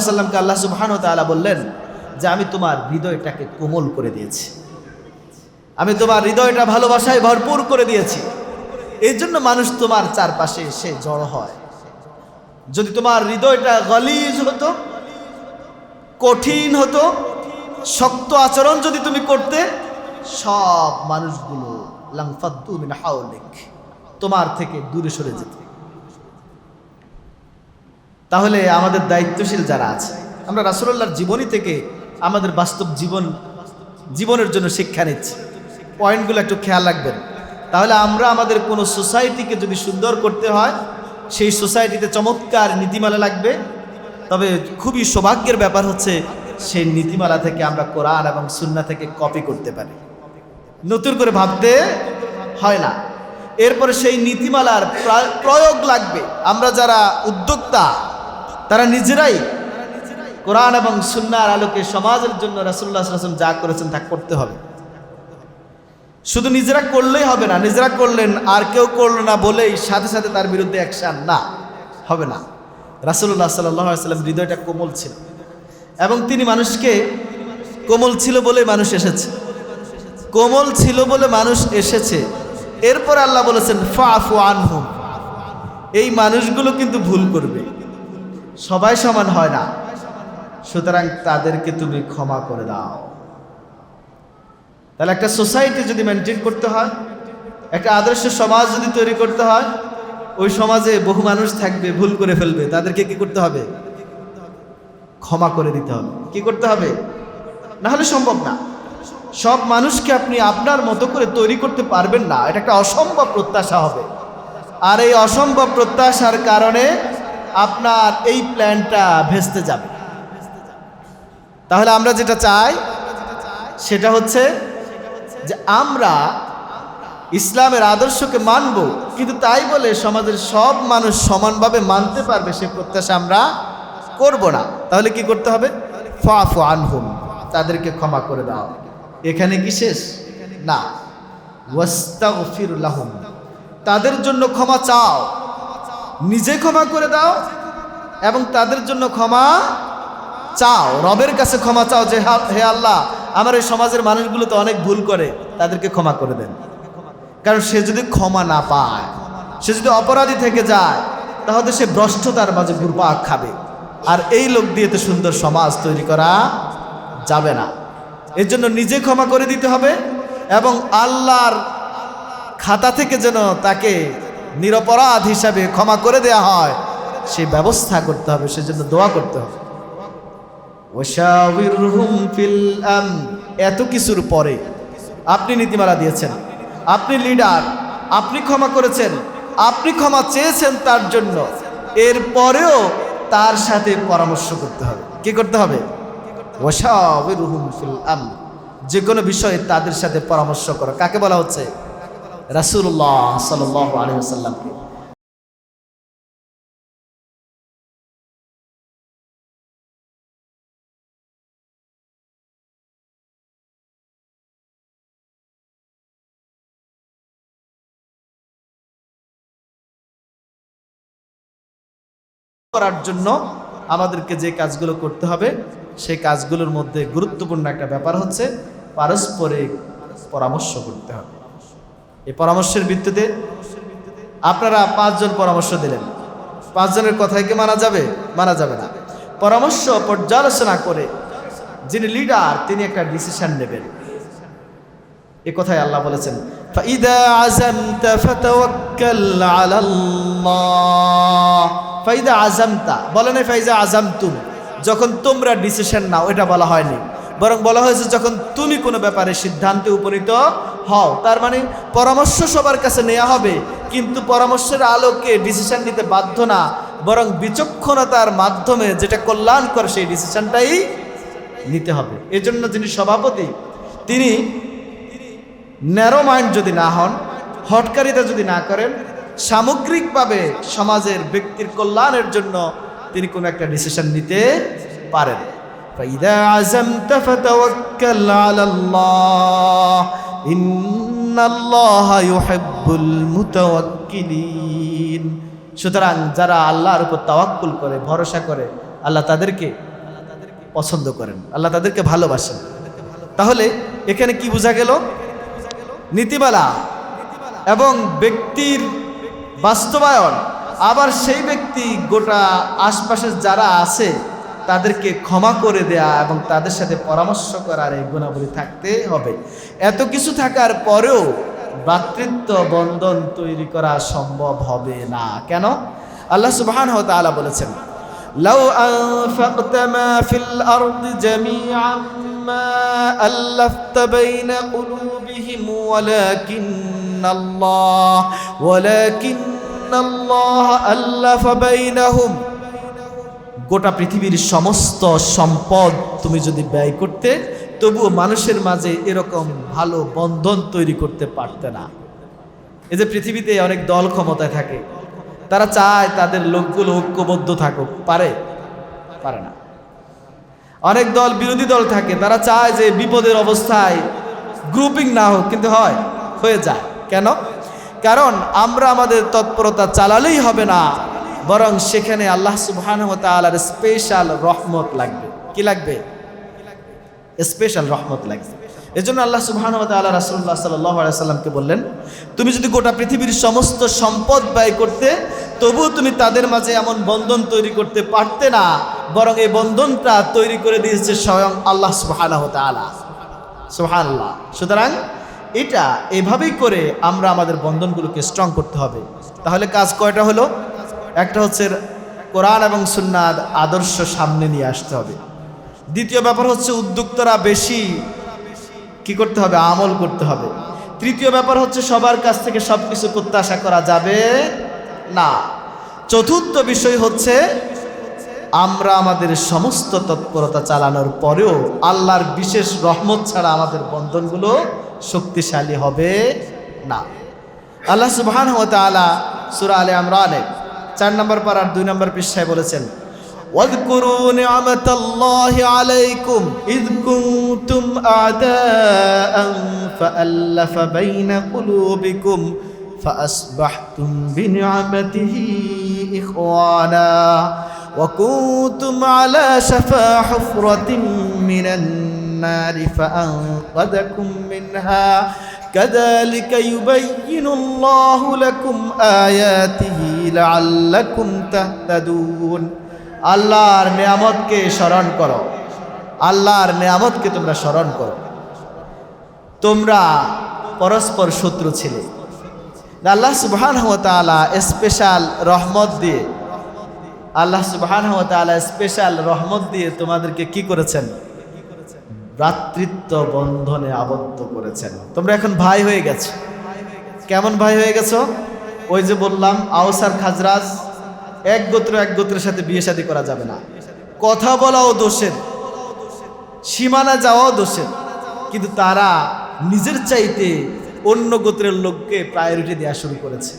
সাল্লামকে আল্লাহ সুবহান তাআলা বললেন যে আমি তোমার হৃদয়টাকে কোমল করে দিয়েছি। আমি তোমার হৃদয়টা ভালোবাসায় ভরপুর করে দিয়েছি। এই জন্য মানুষ তোমার চারপাশে এসে জড় হয়। যদি তোমার হৃদয়টা গলিজ হতো, কঠিন হতো, শক্ত আচরণ যদি তুমি করতে, সব মানুষগুলো লাংফাদ্দু মিন হাওলিক তোমার থেকে দূরে সরে যেত। তাহলে আমাদের দায়িত্বশীল যারা আছে, আমরা রাসুল্লাহর জীবনী থেকে আমাদের বাস্তব জীবন, জীবনের জন্য শিক্ষা নিচ্ছি। পয়েন্টগুলো একটু খেয়াল রাখবেন। তাহলে আমরা আমাদের কোনো সোসাইটিকে যদি সুন্দর করতে হয়, সেই সোসাইটিতে চমৎকার নীতিমালা লাগবে। তবে খুবই সৌভাগ্যের ব্যাপার হচ্ছে, সেই নীতিমালা থেকে আমরা কোরআন এবং সুন্না থেকে কপি করতে পারি। নতুন করে ভাবতে হয় না। এরপরে সেই নীতিমালার প্রা- প্রয়োগ লাগবে। আমরা যারা উদ্যোক্তা তারা নিজেরাই কোরআন এবং সুন্নার আলোকে সমাজের জন্য রাসুল্লাহ রাসুল যা করেছেন তা করতে হবে। শুধু নিজেরা করলেই হবে না, নিজেরা করলেন আর কেউ করল না বলেই সাথে সাথে তার বিরুদ্ধে অ্যাকশান না, হবে না। রাসুল্লাহ সাল্লাম হৃদয়টা কোমল ছিল এবং তিনি মানুষকে কোমল ছিল বলে মানুষ এসেছে। কোমল ছিল বলে মানুষ এসেছে। এরপর আল্লাহ বলেছেন ফাফু আনহুম। এই মানুষগুলো কিন্তু ভুল করবে। সবাই সমান হয় না। সুতরাং তাদেরকে তুমি ক্ষমা করে দাও। তাহলে একটা সোসাইটি যদি মেনটেন করতে হয়, একটা আদর্শ সমাজ যদি তৈরি করতে হয়, ওই সমাজে বহু মানুষ থাকবে, ভুল করে ফেলবে। তাদেরকে কি করতে হবে? ক্ষমা করে দিতে হবে। কি করতে হবে? না হলে সম্ভব না। সব মানুষকে আপনি আপনার মতো করে তৈরি করতে পারবেন না। এটা একটা অসম্ভব প্রত্যাশা হবে। আর এই অসম্ভব প্রত্যাশার কারণে আপনার এই প্ল্যানটা ভেস্তে যাবে। তাহলে আমরা যেটা চাই, সেটা হচ্ছে যে আমরা ইসলামের আদর্শকে মানব, কিন্তু তাই বলে সমাজের সব মানুষ সমানভাবে মানতে পারবে সে প্রত্যাশা আমরা করব না। তাহলে কি করতে হবে? ফাফু আনহুম, তাদেরকে ক্ষমা করে দাও। এখানে কি শেষ? না। ওয়াস্তাগফির তাদের জন্য ক্ষমা চাও। নিজে ক্ষমা করে দাও এবং তাদের জন্য ক্ষমা চাও। রবের কাছে ক্ষমা চাও যে, হা- আল্লাহ, আমার এই সমাজের মানুষগুলো তো অনেক ভুল করে, তাদেরকে ক্ষমা করে দেন। কারণ সে যদি ক্ষমা না পায়, সে যদি অপরাধী থেকে যায়, তাহলে সে ভ্রষ্টতার মাঝে ঘুরপাক খাবে। আর এই লোক দিয়ে তো সুন্দর সমাজ তৈরি করা যাবে না। এর জন্য নিজে ক্ষমা করে দিতে হবে এবং আল্লাহর খাতা থেকে যেন তাকে নিরপরাধ হিসাবে ক্ষমা করে দেয়া হয় সে ব্যবস্থা করতে হবে, সেজন্য দোয়া করতে হবে। এত কিছুর পরে আপনি নীতিমালা দিয়েছেন, আপনি লিডার, আপনি ক্ষমা করেছেন, আপনি ক্ষমা চেয়েছেন তার জন্য এরপরেও তার সাথে পরামর্শ করতে হবে। কি করতে হবে? ওয়াশাওয়িরহুম ফিল আম যে কোনো বিষয়ে তাদের সাথে পরামর্শ করো। কাকে বলা হচ্ছে? রাসূলুল্লাহ সাল্লাল্লাহু আলাইহি ওয়াসাল্লামকে করার জন্য আমাদেরকে যে কাজগুলো করতে হবে, সেই কাজগুলোর মধ্যে গুরুত্বপূর্ণ একটা ব্যাপার হচ্ছে পারস্পরিক পরামর্শ করতে হবে। এই পরামর্শের ভিত্তিতে আপনারা পাঁচজন পরামর্শ দিলেন পাঁচজনের কথাই কি মানা যাবে মানা যাবে না পরামর্শ পর্যালোচনা করে যিনি লিডার তিনি একটা ডিসিশন নেবেন এ কথাই আল্লাহ বলেছেন فَإِذَا عَزَمْتَ فَتَوَكَّلْ عَلَى اللَّهِ ফাইদা আজামতা বলে নাই ফাইজা আজামতুম যখন তোমরা ডিসিশন নাও এটা বলা হয়নি বরং বলা হয়েছে যখন তুমি কোনো ব্যাপারে সিদ্ধান্তে উপনীত হও তার মানে পরামর্শ সবার কাছে নেওয়া হবে কিন্তু পরামর্শের আলোকে ডিসিশন নিতে বাধ্য না বরং বিচক্ষণতার মাধ্যমে যেটা কল্যাণ করে সেই ডিসিশনটাই নিতে হবে এজন্য যিনি সভাপতি তিনি ন্যারো মাইন্ড যদি না হন হটকারিতা যদি না করেন সামগ্রিকভাবে সমাজের ব্যক্তির কল্যাণের জন্য তিনি কোনো একটা ডিসিশন নিতে পারেন فإذا عزمت فتوكل على الله সুতরাং যারা আল্লাহর উপর তাওয়াক্কুল করে, ভরসা করে, আল্লাহ তাদেরকে পছন্দ করেন, আল্লাহ তাদেরকে ভালোবাসেন। তাহলে এখানে কি বোঝা গেল? নীতিমালা এবং ব্যক্তির বাস্তবায়ন। আবার সেই ব্যক্তি গোটা আশপাশে যারা আছে তাদেরকে ক্ষমা করে দেয়া এবং তাদের সাথে পরামর্শ করার এই গুণাবলী থাকতে হবে এত কিছু থাকার পরেও ভ্রাতৃত্ব বন্ধন তৈরি করা সম্ভব হবে না কেন আল্লাহ সুবহান তাআলা বলেছেন لو أنفقت ما في الأرض جميعا ما ألفت بين قلوبهم ولكن الله ولكن الله ألف بينهم গোটা পৃথিবীর সমস্ত সম্পদ তুমি যদি ব্যয় করতে, তবুও মানুষের মাঝে এরকম ভালো বন্ধন তৈরি করতে পারতে না। এই যে পৃথিবীতে অনেক দল ক্ষমতায় থাকে, তারা চায় তাদের লোকগুলো ঐক্যবদ্ধ থাকুক। পারে? পারে না। অনেক দল, বিরোধী দল থাকে, তারা চায় যে বিপদের অবস্থায় গ্রুপিং না হোক, কিন্তু হয়, হয়ে যায়। কেন? কারণ আমরা আমাদের তৎপরতা চালালেই হবে না। বরং সেখানে আল্লাহ সুবহানাহু ওয়া স্পেশাল রহমত লাগবে। কি লাগবে? স্পেশাল রহমত লাগবে। এজন্য আল্লাহ সুবহানাহু ওয়া তাআলা রাসূলুল্লাহ সাল্লামকে বললেন, তুমি যদি গোটা পৃথিবীর সমস্ত সম্পদ ব্যয় করতে, তবুও তুমি তাদের মাঝে এমন বন্ধন তৈরি করতে পারতে না, বরং এই বন্ধনটা তৈরি করে দিয়েছে স্বয়ং আল্লাহ ওয়া তাআলা। সুতরাং এটা এভাবেই করে আমরা আমাদের বন্ধনগুলোকে স্ট্রং করতে হবে। তাহলে কাজ কয়টা হলো? একটা হচ্ছে কোরআন এবং সুন্নাদ আদর্শ সামনে নিয়ে আসতে হবে। দ্বিতীয় ব্যাপার হচ্ছে উদ্যোক্তারা বেশি কি করতে হবে? আমল করতে হবে। তৃতীয় ব্যাপার হচ্ছে সবার কাছ থেকে সব কিছু প্রত্যাশা করা যাবে না। চতুর্থ বিষয় হচ্ছে আমরা আমাদের সমস্ত তৎপরতা চালানোর পরেও আল্লাহর বিশেষ রহমত ছাড়া আমাদের বন্ধনগুলো শক্তিশালী হবে না। আল্লাহ সুবহান তাআলা সূরা আলে ইমরানে চার নম্বর পারার দুই নম্বর পৃষ্ঠায় বলেছেন واذكروا نعمة الله عليكم إذ كنتم أعداء فألف بين قلوبكم فأصبحتم بنعمته إخوانا وكنتم على شفا حفرة من النار فأنقذكم منها كذلك يبين الله لكم آياته لعلكم تهتدون আল্লাহর নিয়ামতকে স্মরণ করো। আল্লাহর নিয়ামতকে তোমরা স্মরণ করো। তোমরা পরস্পর শত্রু ছিলে। আল্লাহ সুবহান তাআলা স্পেশাল রহমত দিয়ে, আল্লাহ সুবহান তাআলা স্পেশাল রহমত দিয়ে তোমাদেরকে কি করেছেন? ভ্রাতৃত্ব বন্ধনে আবদ্ধ করেছেন। তোমরা এখন ভাই হয়ে গেছো। কেমন ভাই হয়ে গেছো? ওই যে বললাম আওসার খাজরাজ এক গোত্র এক গোত্রের সাথে বিয়ে শাদী করা যাবে না। কথা বলাও দোষের, সীমানা যাওয়াও দোষের, কিন্তু তারা নিজের চাইতে অন্য গোত্রের লোককে প্রায়োরিটি দেওয়া শুরু করেছে।